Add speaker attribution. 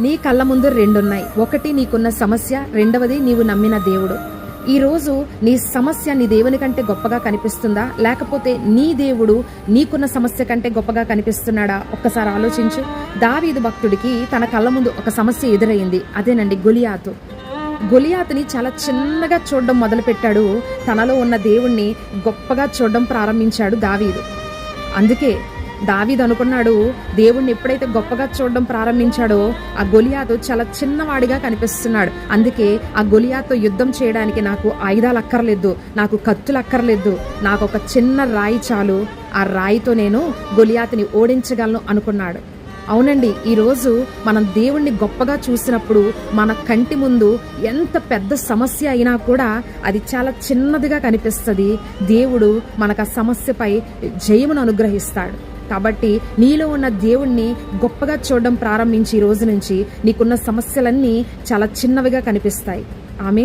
Speaker 1: నీ కళ్ళ ముందు రెండున్నాయి. ఒకటి నీకున్న సమస్య రెండవది నీవు నమ్మిన దేవుడు. ఈ రోజు నీ సమస్య నీ దేవుని కంటే గొప్పగా కనిపిస్తుందా? లేకపోతే నీ దేవుడు నీకున్న సమస్య కంటే గొప్పగా కనిపిస్తున్నాడా? ఒక్కసారి ఆలోచించు. దావీదు భక్తుడికి తన కళ్ళ ముందు ఒక సమస్య ఎదురైంది. అదేనండి గొలియాతు. గొలియాతుని చాలా చిన్నగా చూడడం మొదలుపెట్టాడు. తనలో ఉన్న దేవుణ్ణి గొప్పగా చూడడం ప్రారంభించాడు దావీదు. అందుకే దావీద్ అనుకున్నాడు దేవుణ్ణి ఎప్పుడైతే గొప్పగా చూడడం ప్రారంభించాడో ఆ గొలియాతు చాలా చిన్నవాడిగా కనిపిస్తున్నాడు. అందుకే ఆ గొలియాతో యుద్ధం చేయడానికి నాకు ఆయుధాలు అక్కర్లేదు నాకు కత్తులు అక్కర్లేదు నాకు ఒక చిన్న రాయి చాలు. ఆ రాయితో నేను గొలియాతుని ఓడించగలను అనుకున్నాడు. అవునండి ఈరోజు మనం దేవుణ్ణి గొప్పగా చూసినప్పుడు మన కంటి ముందు ఎంత పెద్ద సమస్య అయినా కూడా అది చాలా చిన్నదిగా కనిపిస్తుంది. దేవుడు మనకు ఆ సమస్యపై జయమును అనుగ్రహిస్తాడు. కాబట్టి నీలో ఉన్న దేవుణ్ణి గొప్పగా చూడడం ప్రారంభించి ఈ రోజు నుంచి నీకున్న సమస్యలన్నీ చాలా చిన్నవిగా కనిపిస్తాయి. ఆమె